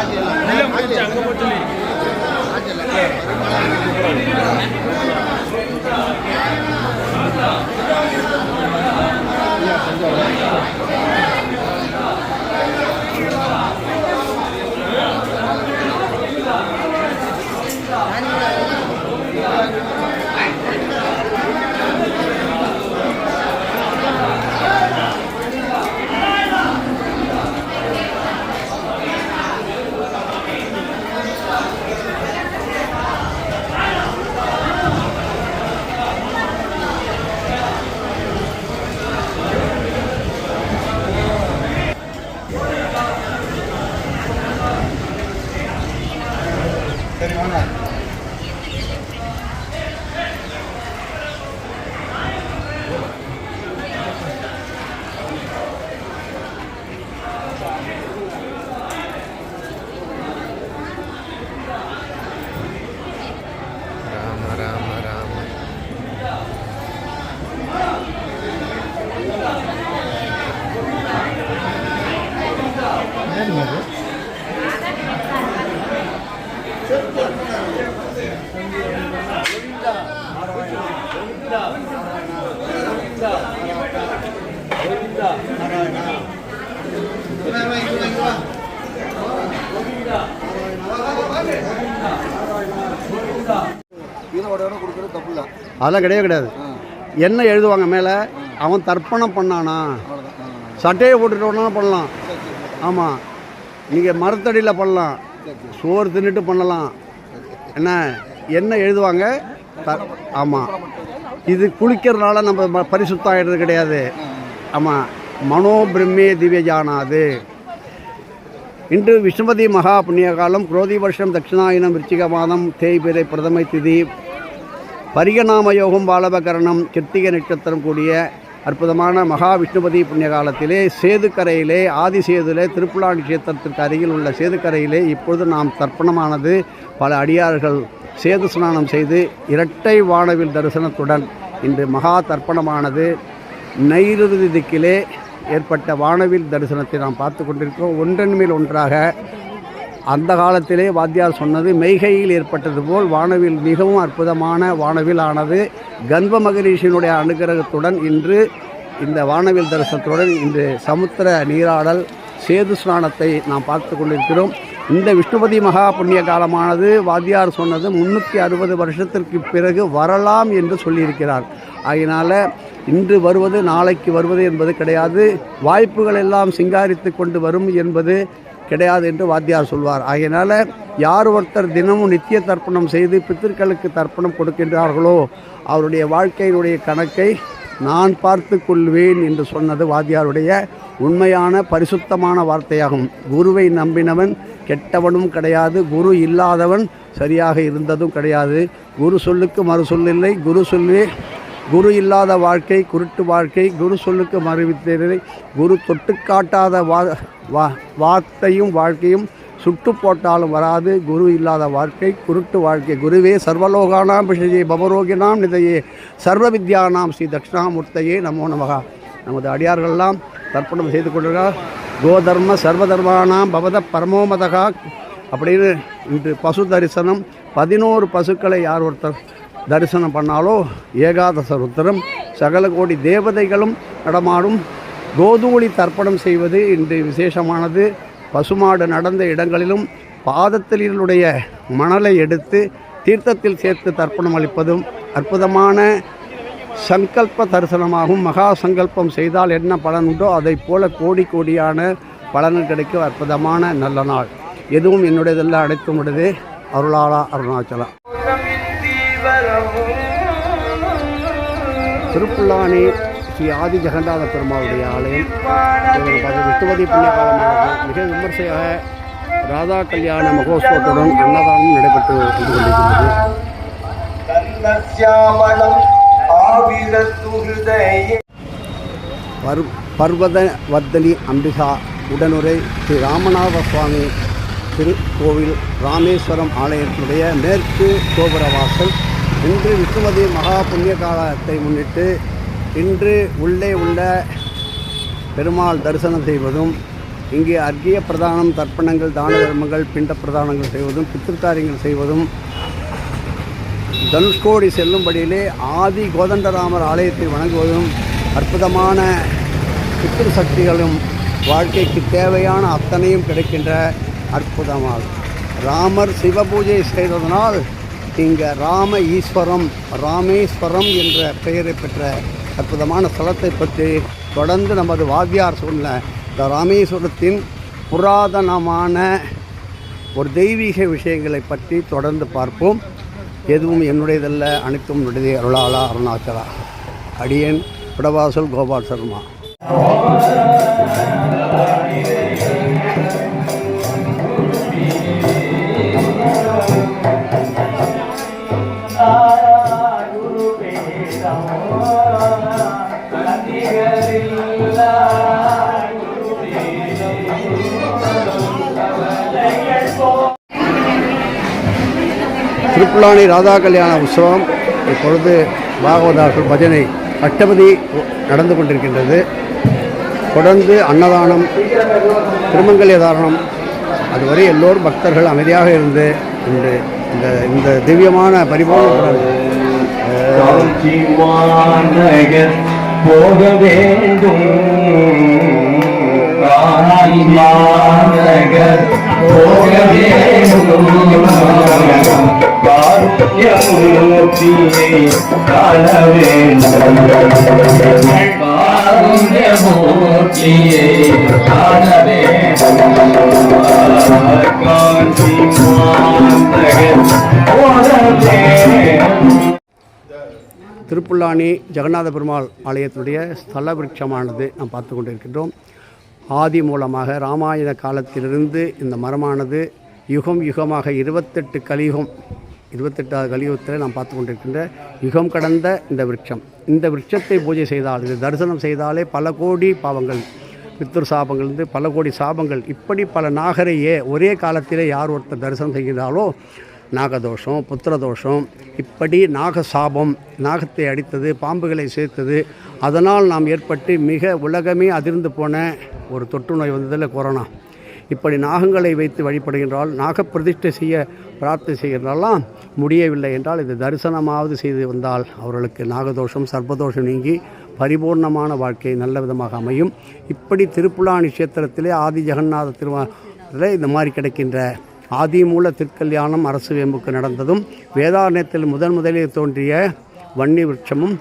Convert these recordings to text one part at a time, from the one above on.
వెళ్ళాం గురించి అంగపొత్తులు அதெல்லாம் கிடையவே கிடையாது. என்ன எழுதுவாங்க மேலே? அவன் தர்ப்பணம் பண்ணானா? சட்டையை போட்டுட்டோன்னா பண்ணலாம். ஆமாம் நீங்கள் மரத்தடியில் பண்ணலாம். சோறு தின்னுட்டு பண்ணலாம். என்ன? என்ன எழுதுவாங்க? த ஆமாம் இது குளிக்கிறதுனால நம்ம ம- பரிசுத்தம் ஆகிடுறது கிடையாது. ஆமாம் மனோ பிரம்மே திவ்யஜானாது இன்று விஷ்ணுபதி மகா புண்ணிய காலம் குரோதி வருஷம் தட்சிணாயனம் விருச்சிக மாதம் தேய்பிரை பிரதமை திதி பரிகநாம யோகம் பாலபகரணம் கிருத்திக நட்சத்திரம் கூடிய அற்புதமான மகா விஷ்ணுபதி புண்ணிய காலத்திலே சேதுக்கரையிலே ஆதிசேதுலே திருப்புலாணி கஷேத்திரத்திற்கு அருகில் உள்ள சேதுக்கரையிலே இப்பொழுது நாம் தர்ப்பணமானது. பல அடியார்கள் சேது ஸ்நானம் செய்து இரட்டை வானவில் தரிசனத்துடன் இன்று மகா தர்ப்பணமானது. நைருதி திக்கிலே ஏற்பட்ட வானவில் தரிசனத்தை நாம் பார்த்து கொண்டிருக்கிறோம். ஒன்றன் மேல் ஒன்றாக அந்த காலத்திலே வாத்தியார் சொன்னது மெய்கையில் ஏற்பட்டது போல் வானவில் மிகவும் அற்புதமான வானவில் ஆனது கர்ப்ப மகரிஷியினுடைய அனுகிரகத்துடன் இன்று இந்த வானவில் தரிசனத்துடன் இன்று சமுத்திர நீராடல் சேது ஸ்நானத்தை நாம் பார்த்து கொண்டிருக்கிறோம். இந்த விஷ்ணுபதி மகா புண்ணிய காலமானது வாத்தியார் சொன்னது முன்னூற்றி அறுபது வருஷத்திற்கு பிறகு வரலாம் என்று சொல்லியிருக்கிறார். அதனால் இன்று வருவது நாளைக்கு வருவது என்பது கிடையாது. வாய்ப்புகள் எல்லாம் சிங்காரித்து கொண்டு வரும் என்பது கிடையாது என்று வாத்தியார் சொல்வார். ஆகையினால் யார் ஒருத்தர் தினமும் நித்திய தர்ப்பணம் செய்து பித்திருக்களுக்கு தர்ப்பணம் கொடுக்கின்றார்களோ அவருடைய வாழ்க்கையினுடைய கணக்கை நான் பார்த்து கொள்வேன் என்று சொன்னது வாத்தியாருடைய உண்மையான பரிசுத்தமான வார்த்தையாகும். குருவை நம்பினவன் கெட்டவனும் கிடையாது. குரு இல்லாதவன் சரியாக இருந்ததும் கிடையாது. குரு சொல்லுக்கு மறு சொல்லில்லை. குரு சொல்லே குரு இல்லாத வாழ்க்கை குருட்டு வாழ்க்கை குரு சொல்லுக்கு மறுவித்தேரை குரு தொட்டு காட்டாத வா வா வார்த்தையும் வாழ்க்கையும் சுட்டு போட்டாலும் வராது. குரு இல்லாத வாழ்க்கை குருட்டு வாழ்க்கை. குருவே சர்வலோகானாம் விஷயே பவரோகினாம் நிதையே சர்வ வித்யானாம் ஸ்ரீ தட்சிணாமூர்த்தையே நமோ நமகா. நமது அடியார்கள்லாம் தர்ப்பணம் செய்து கொண்டிருக்கிறார் கோதர்ம சர்வதர்மானாம் பவத பரமோமதகா அப்படின்னு இன்று பசு தரிசனம். பதினோரு பசுக்களை யார் ஒருத்தர் தரிசனம் பண்ணாலோ ஏகாதச ருத்திரம் சகல கோடி தேவதைகளும் நடமாடும் கோதூளி தர்ப்பணம் செய்வது இன்று விசேஷமானது. பசுமாடு நடந்த இடங்களிலும் பாதத்திலுடைய மணலை எடுத்து தீர்த்தத்தில் சேர்த்து தர்ப்பணம் அளிப்பதும் அற்புதமான சங்கல்ப தரிசனமாகும் மகா சங்கல்பம் செய்தால் என்ன பலன் உண்டோ அதைப் போல கோடி கோடியான பலன்கள் கிடைக்கும் அற்புதமான நல்ல நாள். எதுவும் என்னுடையதெல்லாம் அனைத்தும் உடையது. அருளாளா அருணாச்சலா. திருப்புல்லானி ஸ்ரீ ஆதி ஜெகநாத பெருமாளுடைய ஆலயம். இதில் பார்த்து விஷ்ணுவதி மிக விமர்சையாக ராதா கல்யாண மகோத்சவத்துடன் அன்னதானம் நடைபெற்று கொண்டிருக்கிறது பர் பர்வத வர்தனி அம்பிகா உடனுரை ஸ்ரீ ராமநாத சுவாமி திருக்கோவில் ராமேஸ்வரம் ஆலயத்தினுடைய மேற்கு கோபுரவாசல். இன்று விஷ்ணுமதி மகா புண்ணிய காலத்தை முன்னிட்டு இன்று உள்ளே உள்ள பெருமாள் தரிசனம் செய்வதும் இங்கே அர்க்கிய பிரதானம் தர்ப்பணங்கள் தான தர்மங்கள் பிண்ட பிரதானங்கள் செய்வதும் பித்திருக்காரியங்கள் செய்வதும் தனுஷ்கோடி செல்லும்படியிலே ஆதி கோதண்டராமர் ஆலயத்தை வணங்குவதும் அற்புதமான பித்திரு சக்திகளும் வாழ்க்கைக்கு தேவையான அத்தனையும் கிடைக்கின்ற அற்புதமாக ராமர் சிவபூஜை செய்ததனால் இங்கே ராம ஈஸ்வரம் ராமேஸ்வரம் என்ற பெயரை பெற்ற அற்புதமான ஸ்தலத்தை பற்றி தொடர்ந்து நமது வாத்தியார் சொன்ன இந்த ராமேஸ்வரத்தின் புராதனமான ஒரு தெய்வீக விஷயங்களை பற்றி தொடர்ந்து பார்ப்போம். எதுவும் என்னுடையதல்ல அனைத்தும் உடையதே அருளாளா அருணாச்சலா. அடியேன் விடவாசல் கோபால் சர்மா. திருப்புலானி ராதா கல்யாண உற்சவம். இப்பொழுது பாகவதார்கள் பஜனை அட்டபதி நடந்து கொண்டிருக்கின்றது. தொடர்ந்து அன்னதானம் திருமங்கல்ய தாரணம் அதுவரை எல்லோரும் பக்தர்கள் அமைதியாக இருந்து இந்த இந்த இந்த திவ்யமான பரிபூர்ண போக வேண்டும். காஞ்சிவானகர் போக வேண்டும் காருண்யமூர்த்தியை திருப்புல்லானி ஜெகநாத பெருமாள் ஆலயத்தினுடைய ஸ்தல விருட்சமானது நாம் பார்த்து கொண்டிருக்கின்றோம் ஆதி மூலமாக ராமாயண காலத்திலிருந்து இந்த மரமானது யுகம் யுகமாக இருபத்தெட்டு கலியுகம் இருபத்தெட்டாவது கலியுகத்தில் நாம் பார்த்து கொண்டிருக்கின்ற யுகம் கடந்த இந்த விருட்சம். இந்த விருட்சத்தை பூஜை செய்தால் இது தரிசனம் செய்தாலே பல கோடி பாவங்கள் பித்ரு சாபங்கள்ந்து பல கோடி சாபங்கள் இப்படி பல நாகரையே ஒரே காலத்திலே யார் ஒருத்தர் தரிசனம் செய்கிறாலோ நாகதோஷம் புத்திரதோஷம் இப்படி நாக சாபம் நாகத்தை அடித்தது பாம்புகளை சேர்த்தது அதனால் நாம் ஏற்பட்டு மிக உலகமே அதிர்ந்து போன ஒரு தொற்று நோய் வந்ததில் கொரோனா. இப்படி நாகங்களை வைத்து வழிபடுகின்றால் நாகப்பிரதிஷ்டை செய்ய பிரார்த்தனை செய்கின்றாலாம் முடியவில்லை என்றால் இது தரிசனமாவது செய்து வந்தால் அவர்களுக்கு நாகதோஷம் சர்ப்பதோஷம் நீங்கி பரிபூர்ணமான வாழ்க்கை நல்ல விதமாக அமையும். இப்படி திருப்புலாணி கஷேத்திரத்திலே ஆதி ஜெகநாத திருவாரூரில் இந்த மாதிரி கிடைக்கின்ற ஆதிமூல திருக்கல்யாணம் அரசு வேம்புக்கு நடந்ததும் வேதாரண்யத்தில் முதன் முதலில் தோன்றிய வன்னி விருட்சமும்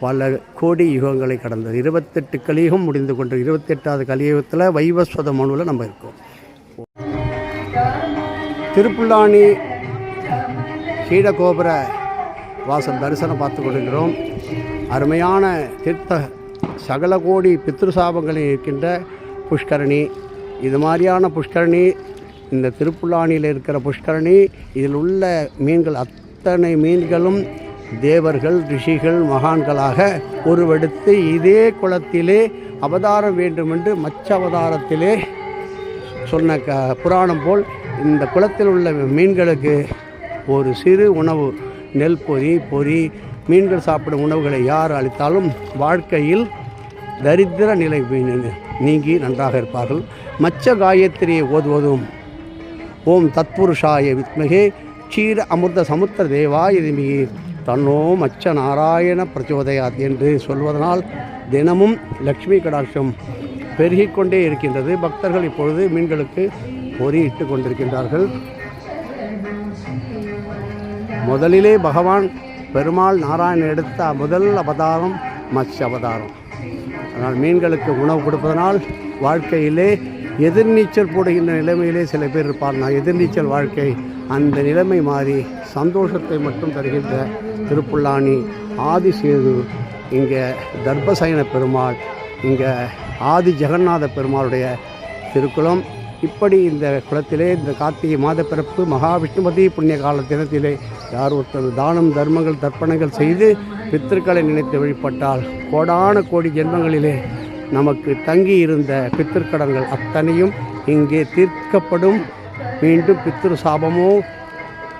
பல கோடி யுகங்களை கடந்தது. இருபத்தெட்டு கலியுகம் முடிந்து கொண்டு இருபத்தெட்டாவது கலியுகத்தில் வைவஸ்வத மனுவில் நம்ம இருக்கோம். திருப்புல்லானி கீழகோபுர வாசல் தரிசனம் பார்த்து கொள்கிறோம் அருமையான தீர்த்த சகல கோடி பித்ரு சாபங்களில் இருக்கின்ற புஷ்கரணி. இது மாதிரியான புஷ்கரணி இந்த திருப்புல்லானியில் இருக்கிற புஷ்கரணி இதில் உள்ள மீன்கள் அத்தனை மீன்களும் தேவர்கள் ரிஷிகள் மகான்களாக உருவெடுத்து இதே குளத்திலே அவதாரம் வேண்டுமென்று மச்ச அவதாரத்திலே சொன்ன க புராணம் போல் இந்த குளத்தில் உள்ள மீன்களுக்கு ஒரு சிறு உணவு நெல் பொரி பொறி மீன்கள் சாப்பிடும் உணவுகளை யார் அளித்தாலும் வாழ்க்கையில் தரித்திர நிலை நீங்கி நன்றாக இருப்பார்கள். மச்ச காயத்ரியை ஓதுவதும் ஓம் தத்புருஷாய வித்மகே க்ஷீர அமிர்த சமுத்திர தேவாய திமிகி தன்னோ மச்ச நாராயண பிரச்சோதயாத் என்று சொல்வதனால் தினமும் லக்ஷ்மி கடாட்சம் பெருகிக்கொண்டே இருக்கின்றது. பக்தர்கள் இப்பொழுது மீன்களுக்கு பொறியிட்டு கொண்டிருக்கின்றார்கள். முதலிலே பகவான் பெருமாள் நாராயணன் எடுத்த முதல் அவதாரம் மச்ச அவதாரம். அதனால் மீன்களுக்கு உணவு கொடுப்பதனால் வாழ்க்கையிலே எதிர்நீச்சல் போடுகின்ற நிலைமையிலே சில பேர் இருப்பார் நான் எதிர்நீச்சல் வாழ்க்கை அந்த நிலைமை மாறி சந்தோஷத்தை மட்டும் தருகின்ற திருப்புல்லானி ஆதிசேது இங்கே தர்பசயன பெருமாள் இங்கே ஆதி ஜெகநாத பெருமாளுடைய திருக்குளம். இப்படி இந்த குளத்திலே இந்த கார்த்திகை மாத பிறப்பு மகாவிஷ்ணுபதி புண்ணிய கால தினத்திலே யார் ஒருத்தர் தானம் தர்மங்கள் தர்ப்பணங்கள் செய்து பித்திருக்களை நினைத்து வழிபட்டால் கோடான கோடி ஜென்மங்களிலே நமக்கு தங்கி இருந்த பித்திருக்கடங்கள் அத்தனையும் இங்கே தீர்க்கப்படும். மீண்டும் பித்திரு சாபமோ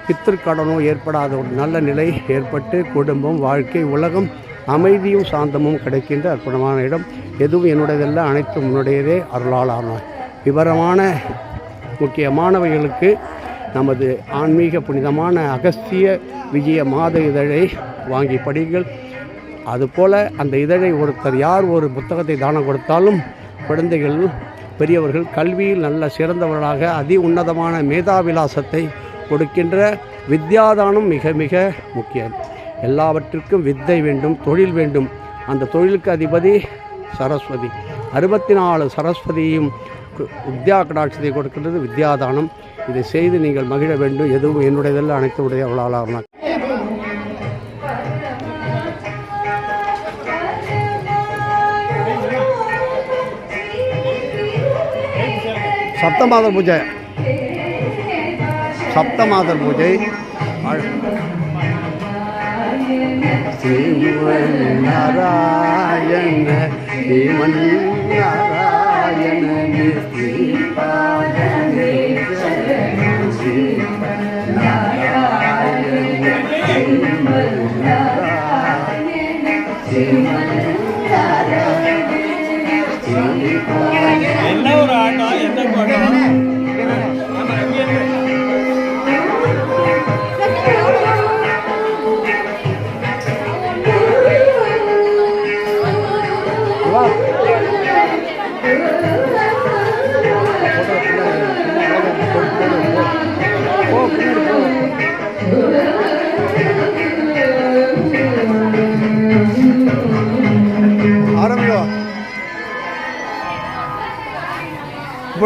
பித்திருக்கடனோ ஏற்படாத ஒரு நல்ல நிலை ஏற்பட்டு குடும்பம் வாழ்க்கை உலகம் அமைதியும் சாந்தமும் கிடைக்கின்ற அற்புதமான இடம். எதுவும் என்னுடையதல்ல அனைத்தும் உன்னுடையதே அருளாளான. விவரமான முக்கியமானவைகளுக்கு நமது ஆன்மீக புனிதமான அகஸ்திய விஜய மாத இதழை வாங்கி படிங்கள் அதுபோல் அந்த இதழை ஒருத்தர் யார் ஒரு புத்தகத்தை தானம் கொடுத்தாலும் குழந்தைகள் பெரியவர்கள் கல்வியில் நல்ல சிறந்தவர்களாக அதி உன்னதமான மேதாவிலாசத்தை கொடுக்கின்ற வித்யாதானம் மிக மிக முக்கியம். எல்லாவற்றிற்கும் வித்தை வேண்டும் தொழில் வேண்டும். அந்த தொழிலுக்கு அதிபதி சரஸ்வதி. அறுபத்தி நாலு சரஸ்வதியும் கு- வித்யா கடாட்சத்தை கொடுக்கின்றது வித்யாதானம். இதை செய்து நீங்கள் மகிழ வேண்டும். எதுவும் என்னுடையதெல்லாம் அனைத்து உடைய அவளாளாக സപ്തമാതൃ പൂജ സപ്തമാതൃ പൂജ ശ്രീമന്നാരായണ ശ്രീമന്നാരായണ ശ്രീമന്നാരായണ ശ്രീമന്നാരായണ ശ്രീമന്നാരായണ ஆட்டம்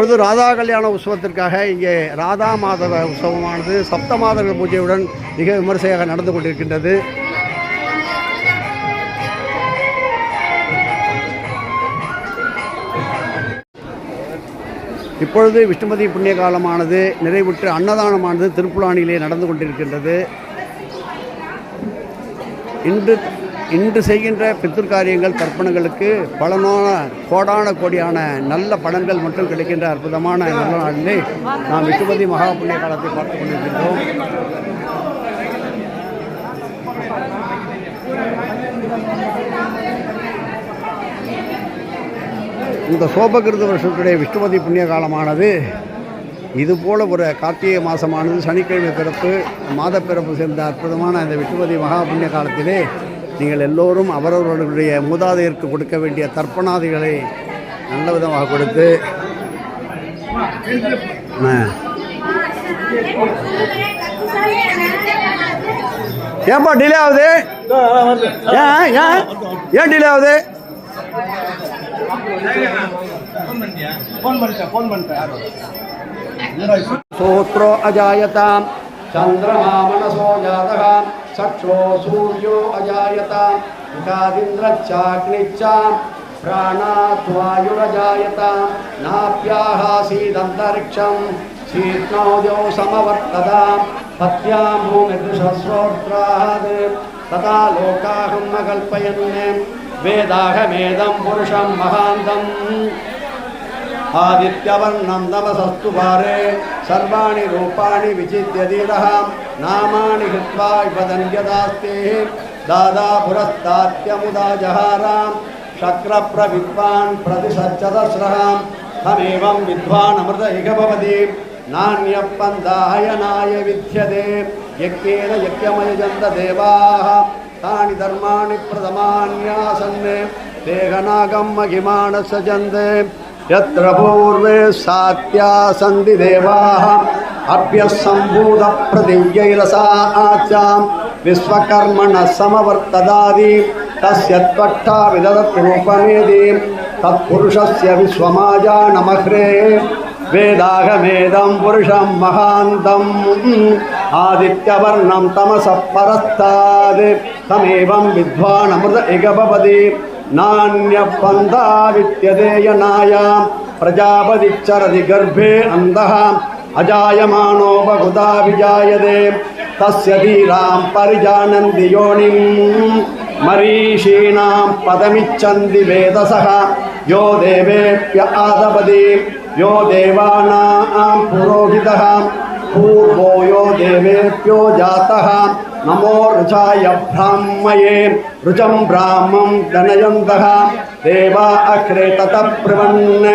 இப்பொழுது ராதா கல்யாண உற்சவத்திற்காக இங்கே ராதா மாத உற்சவமானது சப்த மாதர்கள் பூஜையுடன் மிக விமர்சையாக நடந்து கொண்டிருக்கின்றது. இப்பொழுது விஷ்ணுபதி புண்ணிய காலமானது நிறைவுற்று அன்னதானமானது திருப்புலானியிலே நடந்து கொண்டிருக்கின்றது. இன்று இன்று செய்கின்ற பித்திருக்காரியங்கள் கற்பனைகளுக்கு பலனான கோடான கோடியான நல்ல பலன்கள் மட்டும் கிடைக்கின்ற அற்புதமான நல்ல நாளிலே நாம் விஷ்ணுபதி மகா புண்ணிய காலத்தை பார்த்து கொண்டிருக்கின்றோம். இந்த சோபகிருத வருஷத்துடைய விஷ்ணுபதி புண்ணிய காலமானது இதுபோல ஒரு கார்த்திகை மாதமானது சனிக்கிழமை பிறப்பு மாத பிறப்பு சேர்ந்த அற்புதமான இந்த விஷ்ணுபதி மகா புண்ணிய காலத்திலே நீங்கள் எல்லோரும் அவரவர்களுடைய மூதாதையருக்கு கொடுக்க வேண்டிய தர்ப்பணாதிகளை நல்ல விதமாக கொடுத்து ஏன்பா டிலே ஆகுது? ஏன் ஏன் டிலே ஆகுது? சோத்ரோ அஜாயதாம் சந்திரமா மனசோ ஜாதகாம். सक्षो सूर्यो अजायत मुखादिन्द्रच्चाग्निश्च प्राणात्वायुरजायत नाप्यासीदंतरक्ष शीर्णोदयो समवर्तता पत्या भूमिदृशस्रोत्रात् तथा लोकाहम् अकल्पयन् ఆదిత్యవర్ణం నమసస్తు వారే సర్వాణి రూపాణి విచిత్యధీర నామాని హృత్వా ఇవదన్యదాస్తే దాదా పురస్తాత్యముదా జహారాం శక్ర ప్రవిద్వాన్ ప్రతిసచ్చదస్రహాం తమేవం విద్వానమృత ఇక భవతి నాణ్యపందాయనాయ విద్యతే యజ్ఞేన యజ్ఞమయజంత దేవాః తాని ధర్మాణి ప్రథమాన్యాసన్నే దేహనాగం మహిమాణ సజందే यत्र पूर्वे सात्या सन्ति देवाः अभ्यः सम्भूतप्रतिज्ञैरसा आच्यां विश्वकर्मणः समवर्तदादि तस्य त्वट्टा विदधत्रूपमेदि तत्पुरुषस्य विश्वमाजानमह्रे वेदागमेदं पुरुषं महान्तम् आदित्यवर्णं तमसः परस्ताद् तमेवं विद्वानमृत इगभवति నాణ్యపందా విద్యదేయనాయా ప్రజాపతిచ్చరది గర్భే అంద అజాయమానో బహుదా విజాయదే తస్య ధీరాం పరిజానంది యోనిం మరీషీణాం పదమిచ్చంది వేదస యో దేవేభ్య ఆదపది యో దేవానాం పురోహిత पूर्वो यो देवेभ्यो जातः। नमो ऋचाय ब्राह्मये। ऋचं ब्राह्मं जनयन्तः। देवा अग्रे ततः ब्रुवन्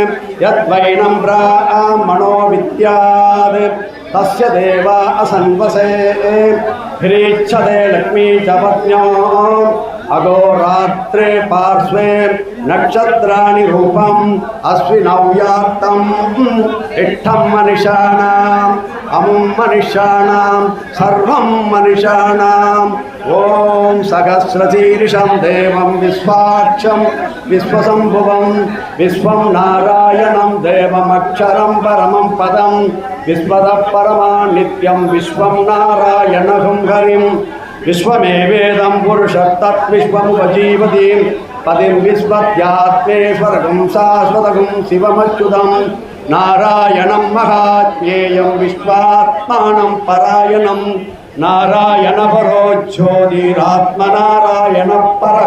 यद्वैनं ब्राह्मणो विद्यात् तस्य देवा असन्वसे। ह्रीच्छते लक्ष्मी च पत्न्यो। अगोरात्रे पार्श्वे नक्षत्राणि रूपम्। अश्विनव्यात्तम् इत्थं मनिषाणाम्। అముం మనిషాణం సర్వం మనిషాణం. ఓం సహస్రశీర్షం దేవం విశ్వాక్షం విశ్వసంభువం విశ్వం నారాయణం దేవమక్షరం పరమం పదం విశ్వద పరమానిత్యం విశ్వం నారాయణం హరిం. విశ్వమేవేదం పురుషత్తత్విశ్వముపజీవతి పదిం విశ్వత్యాత్మే స్వర్గం శాశ్వతగం శివమచ్యుతం. నారాయణం మహాజ్ఞేయం విశ్వాత్మానం పరాయణం. నారాయణ పరోజ్యోతిరాత్మనారాయణ పర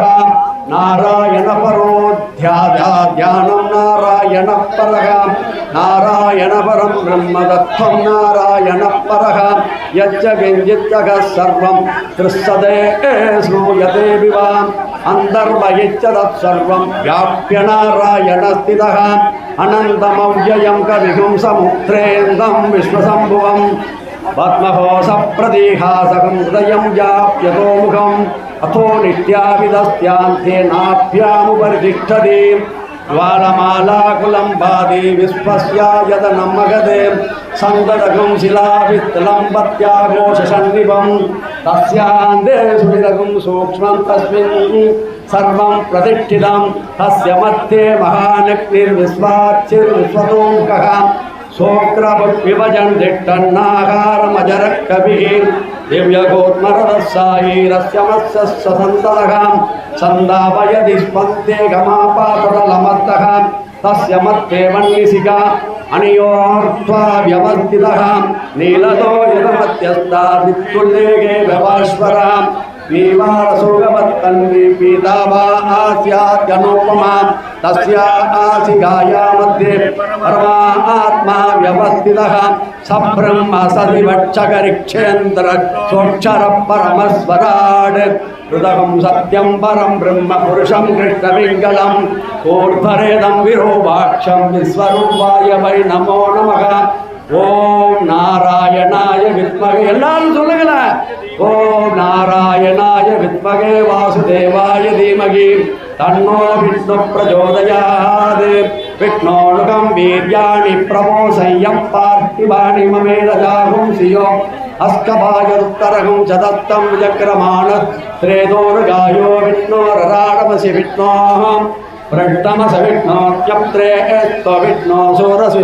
నారాయణ పరో ధ్యానం నారాయణ పరగ నారాయణ పరం బ్రహ్మదత్వం నారాయణ పరగ యజ్ఞంజిత్తగ సర్వం దృశ్యదే శ్రూయతే వివా. అంతర్వయిచ్చదత్సర్వం వ్యాప్య నారాయణ స్థిత. అనంతమవ్యయం కవిహుం సముద్రేందం విశ్వసంభువం. పద్మహోస ప్రదీహాసకం హృదయం వ్యాప్యతో ముఖం. అథో నిత్యావిదస్యాంతేనాభ్యాముపరితిష్టదే ద్వారమాలాకులం బాధే విశ్వస్యాయత నమ్మగదే సందదగం శిలావిత్లంబత్యాఘోషసన్నిపం తస్యాందే సుడిరగం సూక్ష్మం తస్మిన్ సర్వం ప్రతిష్ఠితం తస్య మధ్యే మహానగ్నిర్విశ్వాచ్చిర్విశ్వతోంకః సోక్రవిభజన్ దిట్టన్నాహారమజరకవిహీన్ सन्ततः सन्दापयदि स्पन्ते गमापातलमत्तः तस्य मध्ये वह्निशिखा अनियोर्ध्वा व्यवस्थितः नीलतो यदमध्यस्तादित्युल्लेखे व्यवाश्वरः पीवारसुगवत्तन्वी पीतावा आस्याद्यनुपमा तस्या आसिकाया मध्ये परमात्मा व्यवस्थितः सब्रह्म सदिवक्षकरिक्षेन्द्र सोक्षरः परमस्वराड् हृदगं सत्यं परं ब्रह्म पुरुषं कृष्णपिङ्गलम् ऊर्ध्वरेदं विरूपाक्षं विश्वरूपाय वै नमो नमः ஓம் நாராயணாய வித்மகே எல்லாரும் சொல்லுங்களேன் ఓం నారాయణాయ విద్మగే వాసుదేవాయ ధీమహి. తన్నో విష్ణు ప్రచోదయాత్. విఘ్నోళుకం వీర్యాణి ప్రమోసయ్యం పార్థివాణి మమేధజాహం శియో అస్కభాగరుత్తరగం చ దత్తం విజక్రమాణ త్రేదోరుగాయో విష్ణోరరాడమసి విష్ణోహం ప్రష్టమస విఘ్నోత్యప్త్రే త్వ విఘ్నోసూరసు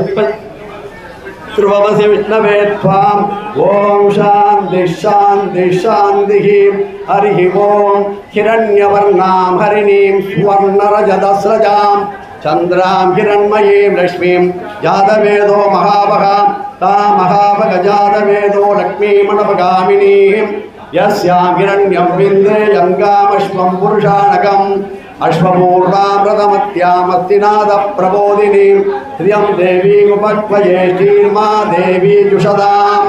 ध्रुवमसि विष्णवे त्वाम् ॐ शान्ति शान्ति शान्तिः हरिः ॐ हिरण्यवर्णां हरिणीं सुवर्णरजतस्रजां चन्द्रां हिरण्मयीं लक्ष्मीं जातवेदो महावः ता महावगजातवेदो लक्ष्मीमणपगामिनीं యస్యాగిరణ్యం విందే యంగామశ్వం పురుషాణకం అశ్వపూర్ణామృతమత్యామత్తినాథ ప్రబోధిని శ్రియం దేవీముపక్వయే శ్రీర్మా దేవీ జుషదాం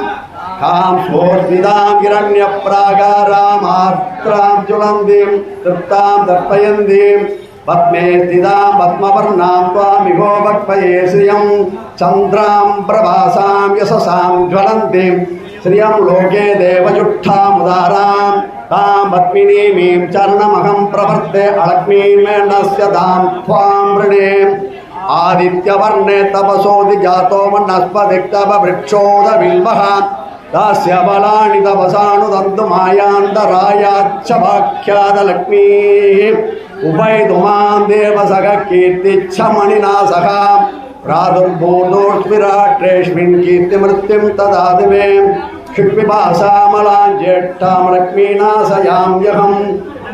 కాం స్ఫూర్తిదాం హిరణ్యప్రాగారామాత్రాం జులందీం తృప్తాం దర్పయందీం పద్మే స్థితాం పద్మవర్ణాం త్వామిహో భక్పయే శ్రియం చంద్రాం ప్రభాసాం యశసాం జ్వలంతీం श्रियं लोके देवजुष्ठामुदारां तां पद्मिनीमीं चरणमहं प्रवर्ते अलक्ष्मीर्मेणस्य तां त्वां वृणे आदित्यवर्णे तपसोऽधि जातो वनस्पतिक्तवृक्षोदविल्वः दास्य बलानि तपसानुदन्तु मायान्तरायाच्च वाख्यातलक्ष्मीः उपैतु मां देवसख कीर्तिच्छ मणिना सह प्रादुर्भूतोऽस्मिराट्रेष्मिन् कीर्तिमृत्युं तदादि मे षिक्विपासामलां ज्येष्ठां लक्ष्मीनाशयाम्यहम्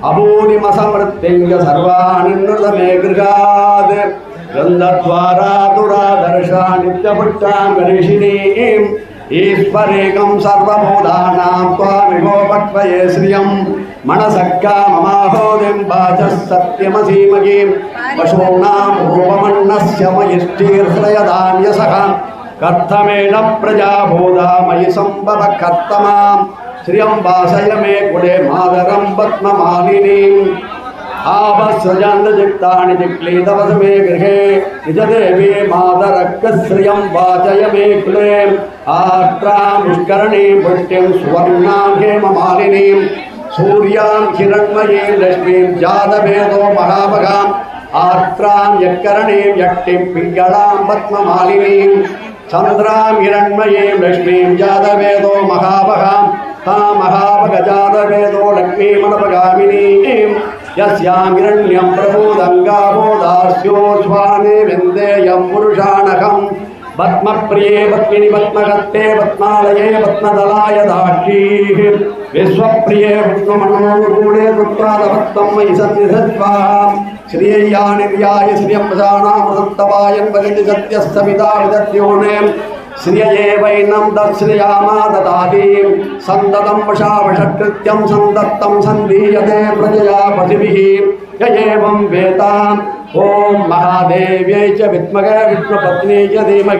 अभूनिमसमृत्तिञ्च सर्वाणि नृत मे गृहात् गन्धद्वारा दुरादर्शा नित्यपुष्टां गरीषिणीम् ईश्वरेकं सर्वभूतानां त्वामिहो पक्वये श्रियं मनसक्का ममाहोदिं वाचः सत्यमसीमकीं पशूनां रूपमन्नस्य मयिष्ठीर्हृदयदान्यसः कर्थमेण प्रजाभूता मयि सम्भव कर्तमां श्रियं वासय मे कुले मातरं पद्ममालिनीम् आवसृजन्तचित्तानि चिक्लीतवस मे गृहे निजदेवी मातरक्कश्रियं वाचय मे कुले आत्रामुष्करणीं पुष्ट्यं सुवर्णां हेममालिनीं सूर्यां हिरण्मयीं लक्ष्मीं जातवेदो महाभगाम् आत्रां यत्करणीं यट्टिं पिङ्गळां पद्ममालिनीं, चन्द्रां हिरण्मयीं लक्ष्मीं जातवेदो महाभगां, ता महाभगजातवेदो लक्ष्मीमनपगामिनीं, यस्यां हिरण्यं प्रबोधङ्गाबोधास्योऽश्वाने विन्देयं पुरुषाणकम् पद्मप्रिये पद्मिनि पद्मगत्ते पद्मालये पद्मदलाय दाक्षीः। विश्वप्रिये विष्णुमनोनुगुणे रुद्रादभक्तं मयि सन्निधत्वा श्रेयाणि व्याय श्रियप्रजानां प्रदत्तवाय पगति सत्यस्तमिता विदद्योने श्रियये वैनं दश्रियामा ददातीं सन्दत्तं प्रजया पथिभिः य एवं वेताम्। ॐ महादेव्यै च विद्मगे विद्मपत्न्यै च धीमहि।